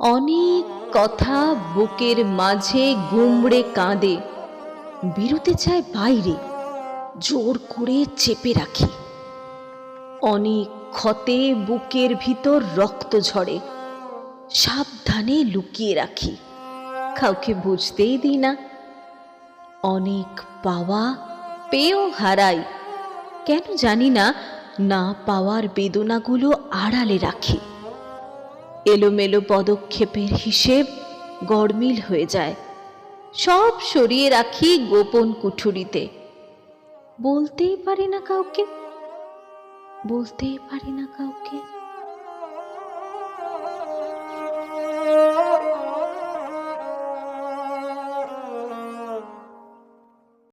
অনেক কথা বুকের মাঝে গুমড়ে কাঁদে। বেরোতে চায় বাইরে, জোর করে চেপে রাখি। অনেক ক্ষতে বুকের ভিতর রক্ত ঝরে, সাবধানে লুকিয়ে রাখি। কাউকে বুঝতেই দিই না। অনেক পাওয়া পেয়েও হারাই। কেন জানি না না পাওয়ার বেদনাগুলো আড়ালে রাখি। এলোমেলো পদক্ষেপের হিসেব গড়মিল হয়ে যায়। সব সরিয়ে রাখি গোপন কুঠুরিতে। বলতেই পারি না কাউকে। বলতেই পারি না কাউকে।